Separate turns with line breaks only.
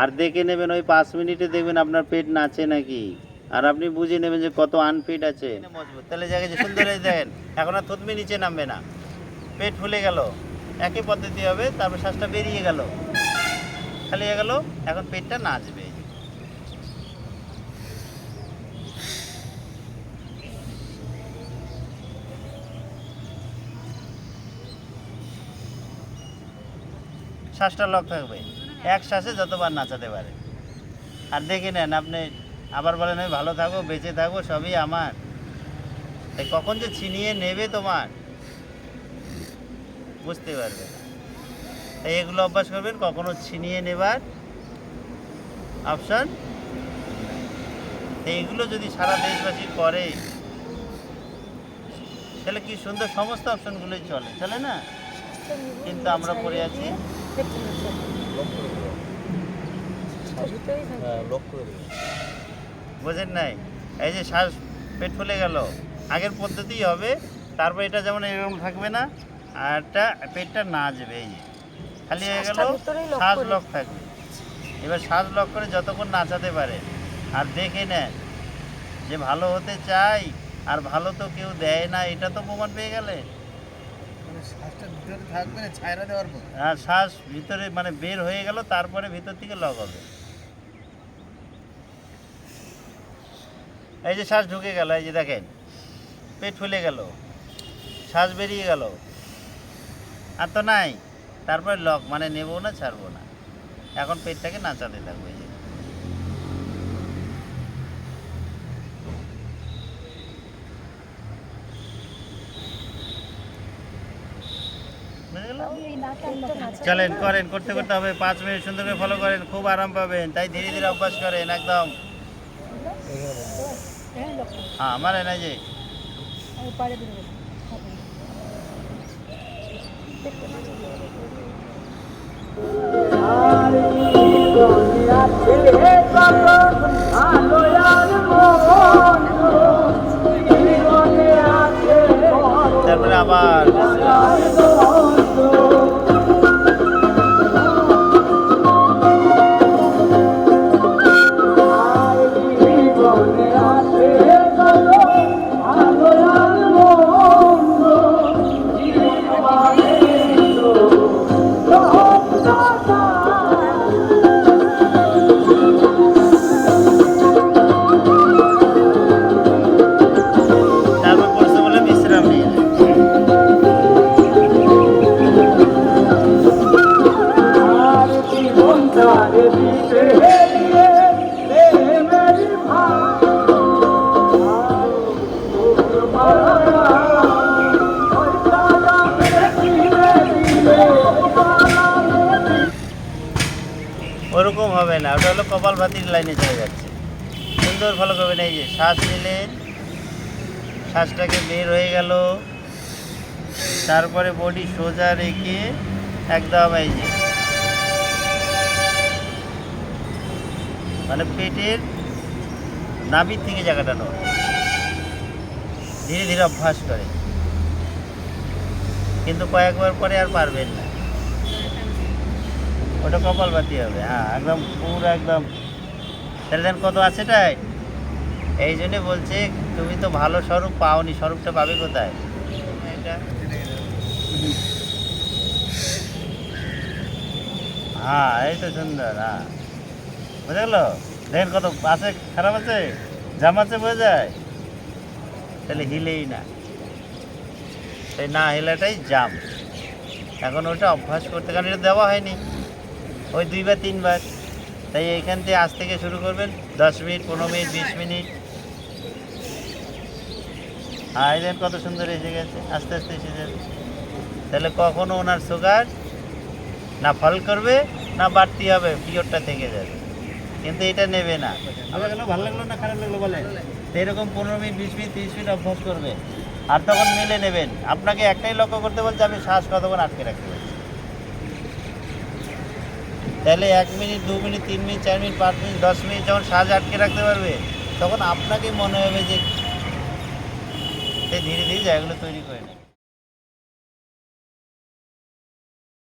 আর দেখে নেবেন, ওই পাঁচ মিনিটে দেখবেন আপনার পেট নাচে নাকি। আর আপনি বুঝে নেবেন যে কত আনফিট আছে। মজবুত। তাহলে জায়গায় সুন্দর দেখেন, এখন আর থুতমি নিচে নামবে না। পেট ফুলে গেল। একই পদ্ধতি হবে, তারপর শ্বাসটা বেরিয়ে গেল। খালি গেল, এখন পেটটা নাচবে। শ্বাসটা লক থাকবে। এক শ্বাসে যতবার নাচাতে পারে। আর দেখে নেন আপনি আবার বলেন আমি ভালো থাকব বেঁচে থাকব সবই আমার। তাই কখন যে ছিনিয়ে নেবে তোমার বুঝতে পারবে তাই এগুলো অভ্যাস করবেন কখনো ছিনিয়ে নেবার অপশান এইগুলো যদি সারা দেশবাসী করে তাহলে কি সুন্দর সমস্ত অপশনগুলোই চলে চলে না? কিন্তু আমরা আছি
করে দেবে
বোঝেন নাই? এই যে শ্বাস পেট ফুলে গেল। আগের পদ্ধতিই হবে। তারপর এটা যেমন এরকম থাকবে না আর একটা পেটটা নাচবে এই যে। খালি হয়ে গেল শ্বাস লক থাকবে। এবার শ্বাস লক করে যতক্ষণ নাচাতে পারে। আর দেখে নেন যে ভালো হতে চাই আর ভালো তো কেউ দেয় না এটা তো প্রমাণ পেয়ে গেলে
ভিতরে থাকবে না ছায়রা দেওয়ার পর
আর শ্বাস ভিতরে মানে বের হয়ে গেল, তারপরে ভিতর থেকে লক হবে। এই যে শ্বাস ঢুকে গেল, এই যে দেখেন, পেট ফুলে গেল, শ্বাস বেরিয়ে গেল। আর তো নাই, তারপরে লক মানে নেব না, ছাড়বো না। এখন পেটটাকে নাচাতে থাকব এই যে। চলেন, করেন, করতে করতে হবে। পাঁচ মিনিট সুন্দর করে ফলো করেন, খুব আরাম পাবেন। তাই ধীরে ধীরে অভ্যাস করেন, একদম। হ্যাঁ আমার না যে। তারপরে আবার হবে না, ওটা হলো কপাল ভাতির লাইনে চলে যাচ্ছে। সুন্দর ফলো করবেন, এই যে শ্বাস নিলেন, শ্বাসটাকে বের হয়ে গেল। তারপরে বডি সোজা রেখে একদম এই যে মানে পেটের নাভির থেকে জায়গাটা নয় ধীরে ধীরে অভ্যাস করে। কিন্তু কয়েকবার পরে আর পারবেন না। ওটা কপাল বাতি হবে হ্যাঁ একদম পুরো একদম। তাহলে কত আছে এটাই? এই জন্যে বলছে, তুমি তো ভালো স্বরূপ পাওনি, স্বরূপটা পাবে কোথায়? এটা হ্যাঁ এই তো সুন্দর হ্যাঁ। বুঝে গেলো? দেখেন কত আছে, খারাপ আছে? জাম আছে, বোঝা যায়? তাহলে হিলেই না। তাই না হিলাটাই জাম। এখন ওটা অভ্যাস করতে, কারণ এটা দেওয়া হয়নি। ওই দুইবার তিনবার তাই এইখান থেকে আজ থেকে শুরু করবেন। দশ মিনিট পনেরো মিনিট বিশ মিনিট। আর এই কত সুন্দর এসে গেছে। আস্তে আস্তে এসে যাবে। তাহলে কখনো ওনার সুগার না ফল করবে না বাড়তি হবে পিওরটা থেকে যাবে। কিন্তু এটা নেবে না। ভালো লাগল ভালো লাগল না খারাপ লাগল বলে? এরকম পনেরো মিনিট বিশ মিনিট তিরিশ মিনিট অভ্যাস করবে। আর তখন মিলে নেবেন। আপনাকে একটাই লক্ষ্য করতে বলছে আমি শ্বাস কতক্ষণ আটকে রাখতে তাহলে এক মিনিট, দু মিনিট, তিন মিনিট, চার মিনিট, পাঁচ মিনিট, দশ মিনিট যখন সাজ আটকে রাখতে পারবে, তখন আপনাকে মনে হবে যে সে ধীরে ধীরে জায়গাগুলো তৈরি করে নেবে।